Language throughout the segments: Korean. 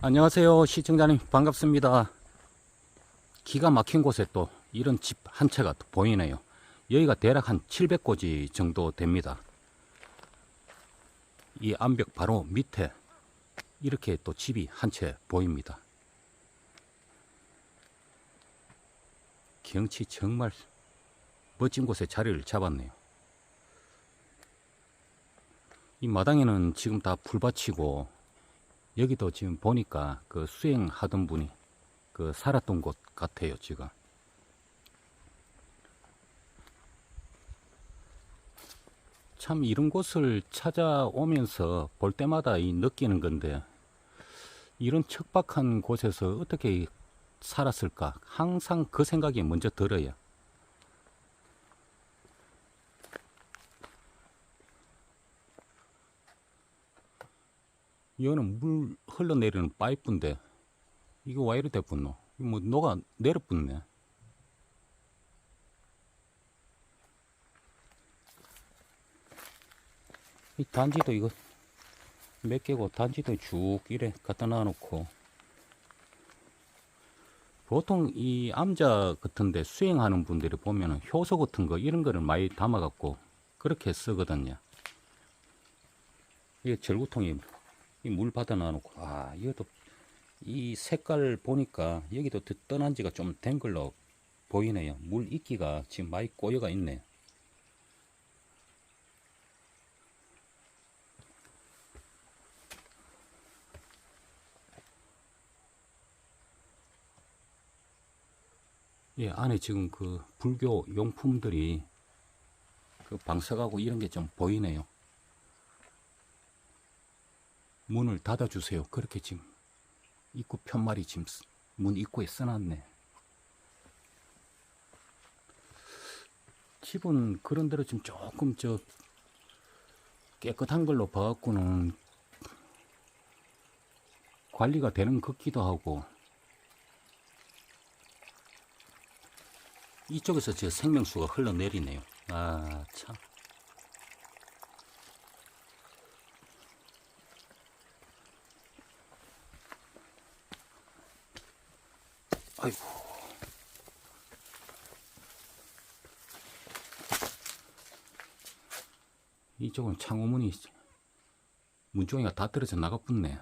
안녕하세요 시청자님. 반갑습니다. 기가 막힌 곳에 또 이런 집 한 채가 또 보이네요. 여기가 대략 한 700고지 정도 됩니다. 이 암벽 바로 밑에 이렇게 또 집이 한 채 보입니다. 경치 정말 멋진 곳에 자리를 잡았네요. 이 마당에는 지금 다 풀밭이고 여기도 지금 보니까 그 수행하던 분이 그 살았던 곳 같아요, 지금. 참 이런 곳을 찾아오면서 볼 때마다 이 느끼는 건데 이런 척박한 곳에서 어떻게 살았을까? 항상 그 생각이 먼저 들어요. 이거는 물 흘러내리는 파이프인데 이거 와 이래? 이거 뭐 녹아 내려붙네. 이 단지도 이거 몇 개고 단지도 쭉 이래 갖다 놔놓고 보통 이 암자 같은데 수행하는 분들이 보면은 효소 같은 거 이런 거를 많이 담아갖고 그렇게 쓰거든요. 이게 절구통이 이 물 받아 놔놓고 아 이것도 이 색깔 보니까 여기도 더 떠난 지가 좀 된 걸로 보이네요. 물 이끼가 지금 많이 꼬여가 있네. 예 안에 지금 그 불교 용품들이 그 방석하고 이런 게 좀 보이네요 문을 닫아주세요. 그렇게 지금 입구 편말이 지금 쓰- 문 입구에 써놨네. 집은 그런 대로 지금 조금 저 깨끗한 걸로 봐갖고는 관리가 되는 것 같기도 하고 이쪽에서 저 생명수가 흘러내리네요. 아, 참. 아이고. 이쪽은 창호문이 문종이가 다 떨어져 나가붙네.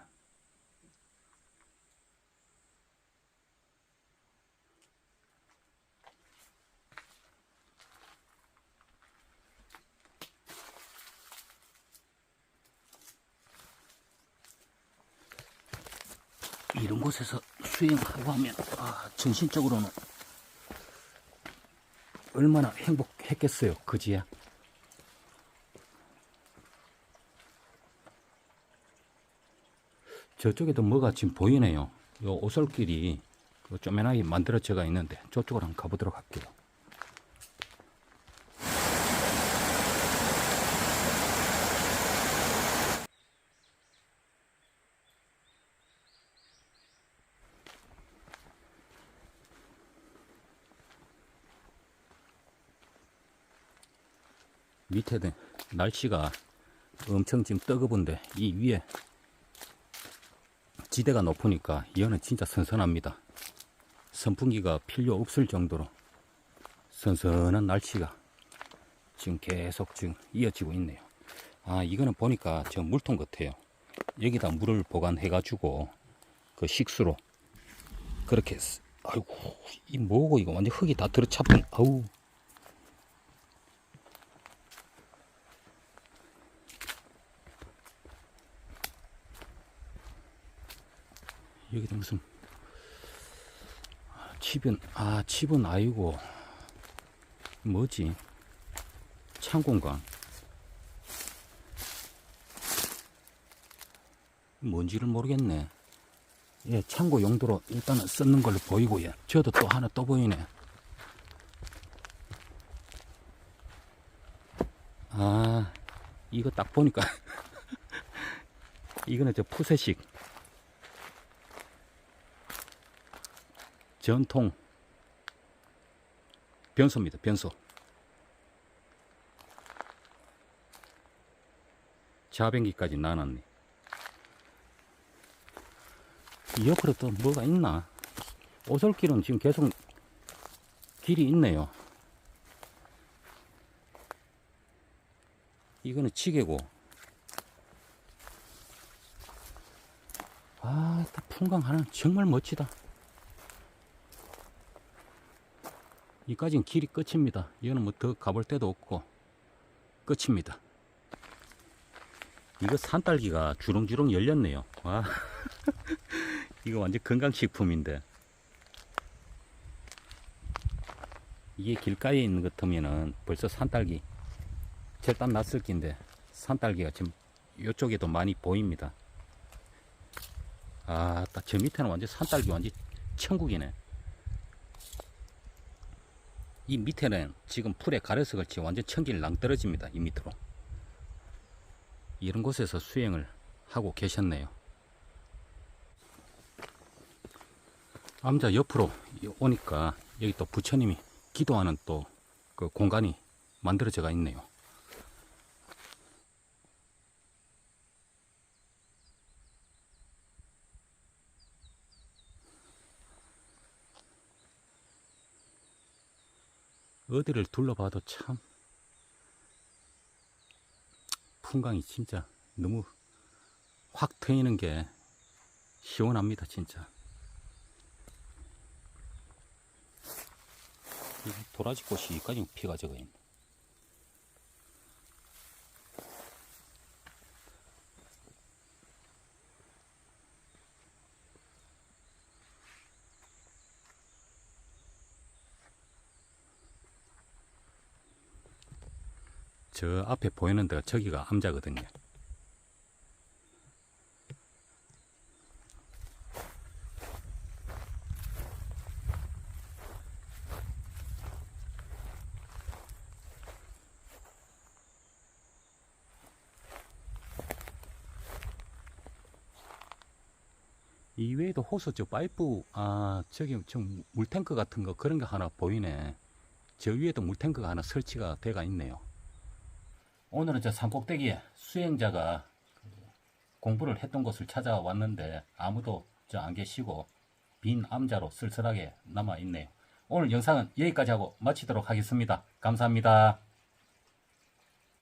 이런 곳에서 수행하고 하면 아, 정신적으로는 얼마나 행복했겠어요, 그지야. 저쪽에도 뭐가 지금 보이네요. 요 오솔길이 그 쪼매나게 만들어져가 있는데 저쪽으로 한번 가보도록 할게요. 밑에 는 날씨가 엄청 지금 뜨거운데 이 위에 지대가 높으니까 이거는 진짜 선선합니다. 선풍기가 필요 없을 정도로 선선한 날씨가 지금 계속 지금 이어지고 있네요. 아 이거는 보니까 저 물통 같아요. 여기다 물을 보관해 가지고 그 식수로 그렇게 쓰- 아이고 이 뭐고 이거 완전 흙이 다 들어차본 아우 여기도 무슨 아, 칩은 아 칩은 아니고 뭐지? 창공간. 뭔지를 모르겠네. 예 창고 용도로 일단은 쓰는 걸로 보이고요 저도 또 하나 또 보이네. 아 이거 딱 보니까 이거는 저 푸세식 전통 변소입니다. 변소. 자변기까지 나눴네. 이 옆으로 또 뭐가 있나? 오솔길은 지금 계속 길이 있네요. 이거는 치개고. 아, 딱 풍광 하나 정말 멋지다. 이까지는 길이 끝입니다. 이거는 뭐 더 가볼 데도 없고 끝입니다. 이거 산딸기가 주렁주렁 열렸네요. 와, 이거 완전 건강식품인데. 이게 길가에 있는 것 같으면은 벌써 산딸기 절단 났을 낀데 산딸기가 지금 이쪽에도 많이 보입니다. 아, 딱 저 밑에는 완전 산딸기 완전 천국이네. 이 밑에는 지금 풀에 가려서 그렇지 완전 천길 낭떨어집니다. 이 밑으로. 이런 곳에서 수행을 하고 계셨네요. 암자 옆으로 오니까 여기 또 부처님이 기도하는 또 그 공간이 만들어져가 있네요. 어디를 둘러봐도 참. 풍광이 진짜 너무 확 트이는 게 시원합니다 진짜. 이 도라지 꽃이 여기까지 피가 적어 있네 저 앞에 보이는 데가 저기가 암자거든요. 이외에도 호수 저 파이프 아 저기 좀 물탱크 같은 거 그런 게 하나 보이네. 저 위에도 물탱크가 하나 설치가 돼가 있네요. 오늘은 저 산꼭대기에 수행자가 그 공부를 했던 곳을 찾아왔는데 아무도 저 안 계시고 빈 암자로 쓸쓸하게 남아 있네요. 오늘 영상은 여기까지 하고 마치도록 하겠습니다. 감사합니다.